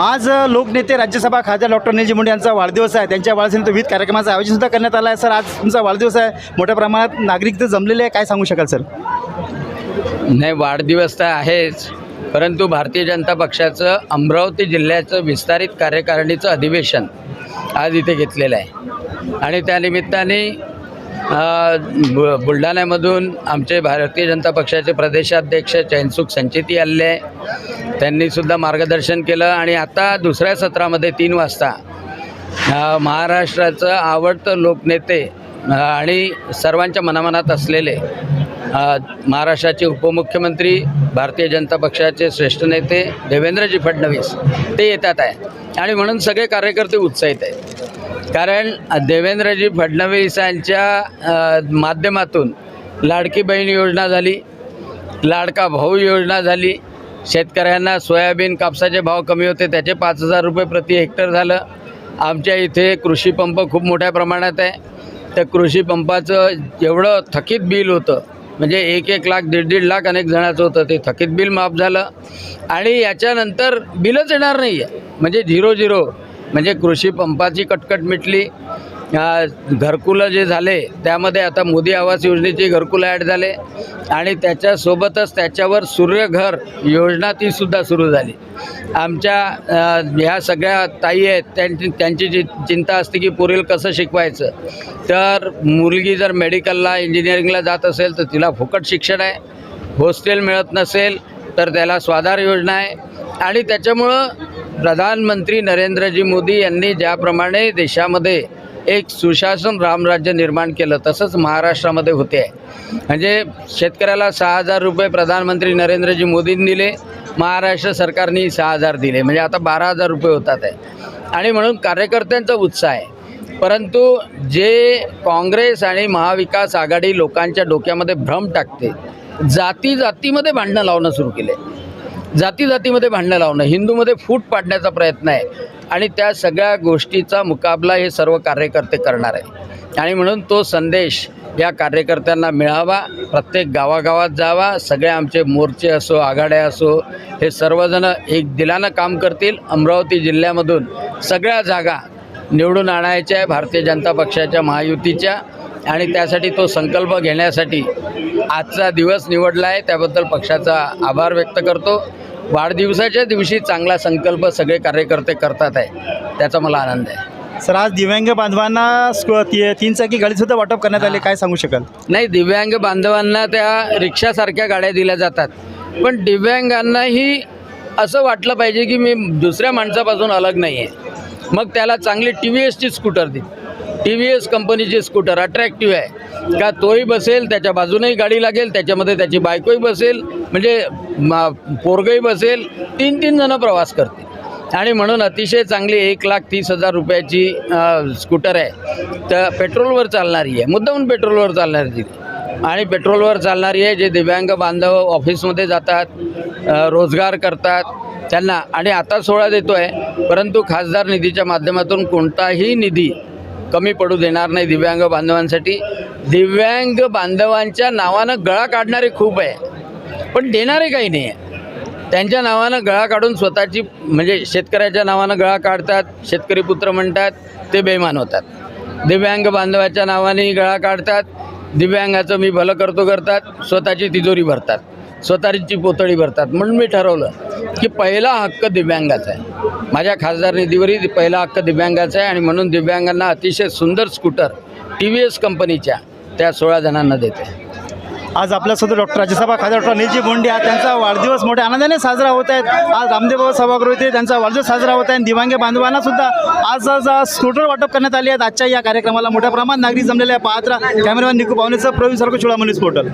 आज लोकनेते राज्यसभा खासदार डॉक्टर निलजी मुंडे यांचा वाढदिवस आहे. त्यांच्या वाढदिवसानिमित्त विविध कार्यक्रमाचं आयोजन सुद्धा करण्यात आलं आहे. सर आज तुमचा वाढदिवस आहे. मोठ्या प्रमाणात नागरिक तर जमलेले आहे. काय सांगू शकाल सर? नाही वाढदिवस तर आहेच. परंतु भारतीय जनता पक्षाचं अमरावती जिल्ह्याचं विस्तारित कार्यकारिणीचं अधिवेशन आज इथे घेतलेलं आहे. आणि त्यानिमित्ताने बु बुलढाण्यामधून आमचे भारतीय जनता पक्षाचे प्रदेशाध्यक्ष चैनसुख संचेती आलेले आहे. त्यांनीसुद्धा मार्गदर्शन केलं आणि आता दुसऱ्या सत्रामध्ये तीन वाजता महाराष्ट्राचं आवडतं लोकनेते आणि सर्वांच्या मनामनात असलेले महाराष्ट्राचे उपमुख्यमंत्री भारतीय जनता पक्षाचे श्रेष्ठ नेते देवेंद्रजी फडणवीस ते येतात आहे. आणि म्हणून सगळे कार्यकर्ते उत्साहित आहेत. कारण देवेंद्रजी फडणवीसांच्या माध्यमातून लाडकी बहीण योजना झाली लाडका भाऊ योजना झाली शेतकऱ्यांना सोयाबीन कापसाचे भाव कमी होते त्याचे पाच हजार रुपये प्रति हेक्टर झालं. आमच्या इथे कृषी पंप खूप मोठ्या प्रमाणात आहे. त्या कृषी पंपाचं जेवढं थकीत बिल होतं म्हणजे एक एक लाख दीड दीड लाख अनेक जणांचं होतं. ते थकीत बिल माफ झालं. आणि याच्यानंतर बिलच येणार नाही आहे म्हणजे झिरो झिरो म्हणजे कृषी पंपाची कटकट मिटली. घरकुलं जे झाले त्यामध्ये आता मोदी आवास योजनेची घरकुलं ॲड झाले आणि त्याच्यासोबतच त्याच्यावर सूर्यघर योजना तीसुद्धा सुरू झाली. आमच्या ह्या सगळ्या ताई आहेत त्यांची त्यांची जी चिंता असते की पुरेल कसं शिकवायचं? तर मुलगी जर मेडिकलला इंजिनिअरिंगला जात असेल तर तिला फुकट शिक्षण आहे. हॉस्टेल मिळत नसेल तर त्याला स्वाधार योजना आहे. आणि त्याच्यामुळं प्रधानमंत्री नरेंद्रजी मोदी यांनी ज्याप्रमाणे देशामध्ये एक सुशासन रामराज्य निर्माण केलं तसंच महाराष्ट्रामध्ये होते. आहे म्हणजे शेतकऱ्याला सहा हजार रुपये प्रधानमंत्री नरेंद्रजी मोदींनी दिले महाराष्ट्र सरकारने सहा हजार दिले. म्हणजे आता बारा हजार रुपये होतात आहे. आणि म्हणून कार्यकर्त्यांचा उत्साह आहे. परंतु जे काँग्रेस आणि महाविकास आघाडी लोकांच्या डोक्यामध्ये भ्रम टाकते जाती जातीमध्ये भांडणं लावणं सुरू केले. जाती जातीमध्ये भांडणं लावणं हिंदूमध्ये फूट पाडण्याचा प्रयत्न आहे. आणि त्या सगळ्या गोष्टीचा मुकाबला हे सर्व कार्यकर्ते करणार आहे आणि म्हणून तो संदेश या कार्यकर्त्यांना मिळावा प्रत्येक गावागावात जावा सगळे आमचे मोर्चे असो आघाड्या असो हे सर्वजण एक दिलानं काम करतील. अमरावती जिल्ह्यामधून सगळ्या जागा निवडून आणायच्या आहे भारतीय जनता पक्षाच्या महायुतीच्या. आणि त्यासाठी तो संकल्प घेण्यासाठी आजचा दिवस निवडला आहे त्याबद्दल पक्षाचा आभार व्यक्त करतो. वाढदिवसाच्या दिवशी चांगला संकल्प सगळे कार्यकर्ते करतात आहे. त्याचा मला आनंद आहे. सर आज दिव्यांग बांधवांना स्क- ती- तीन चाकी गाडीसुद्धा वाटप करण्यात आले. काय सांगू शकाल? नाही दिव्यांग बांधवांना त्या रिक्षासारख्या गाड्या दिल्या जातात. पण दिव्यांगांनाही असं वाटलं पाहिजे की मी दुसऱ्या माणसापासून अलग नाही आहे मग त्याला चांगली टी व्ही एसची स्कूटर दे. टी व्ही एस कंपनीची स्कूटर अट्रॅक्टिव्ह आहे. का तोही बसेल त्याच्या बाजूनही गाडी लागेल त्याच्यामध्ये त्याची बायकोही बसेल म्हणजे पोरगही बसेल तीन तीन जणं प्रवास करतील. आणि म्हणून अतिशय चांगली एक लाख तीस हजार रुपयाची स्कूटर आहे. तर पेट्रोलवर चालणारी आहे. मुद्दाहून पेट्रोलवर चालणारी ती. आणि पेट्रोलवर चालणारी आहे जे दिव्यांग बांधव ऑफिसमध्ये जातात रोजगार करतात त्यांना. आणि आता सोळा देतो आहे परंतु खासदार निधीच्या माध्यमातून कोणताही निधी कमी पडू देणार नाही दिव्यांग बांधवांसाठी. दिव्यांग बांधवांच्या नावानं गळा काढणारे खूप आहे. पण देणारे काही नाही आहे. त्यांच्या नावानं गळा काढून स्वतःची म्हणजे शेतकऱ्याच्या नावानं गळा काढतात शेतकरी पुत्र म्हणतात ते बेमान होतात. दिव्यांग बांधवाच्या नावाने गळा काढतात दिव्यांगाचं मी भलं करतो करतात स्वतःची तिजोरी भरतात स्वतःची पोतळी भरतात म्हणून मी ठरवलं. की पहिला हक्क दिव्यांगाचा आहे. माझ्या खासदार निधीवरही पहिला हक्क दिव्यांगाचा आहे आणि म्हणून दिव्यांगांना अतिशय सुंदर स्कूटर टी व्ही एस कंपनीच्या त्या सोळा जणांना देते. आज आपल्यासोबत डॉक्टर राज्यसभा खासदार डॉक्टर निलजी मुंडे आज त्यांचा वाढदिवस मोठ्या आनंदाने साजरा होत आहेत. आज रामदेव बाबा सभागृह येथे त्यांचा वाढदिवस साजरा होत आहे. आणि दिव्यांग बांधवांना सुद्धा आज आज आज स्कूटर वाटप करण्यात आले आहेत. आजच्या या कार्यक्रमाला मोठ्या प्रमाणात नागरिक जमलेले आहे पाहत्रा कॅमेरामॅन निकू पाहुणेचं प्रवीण सरको चुळामणी पोर्टल.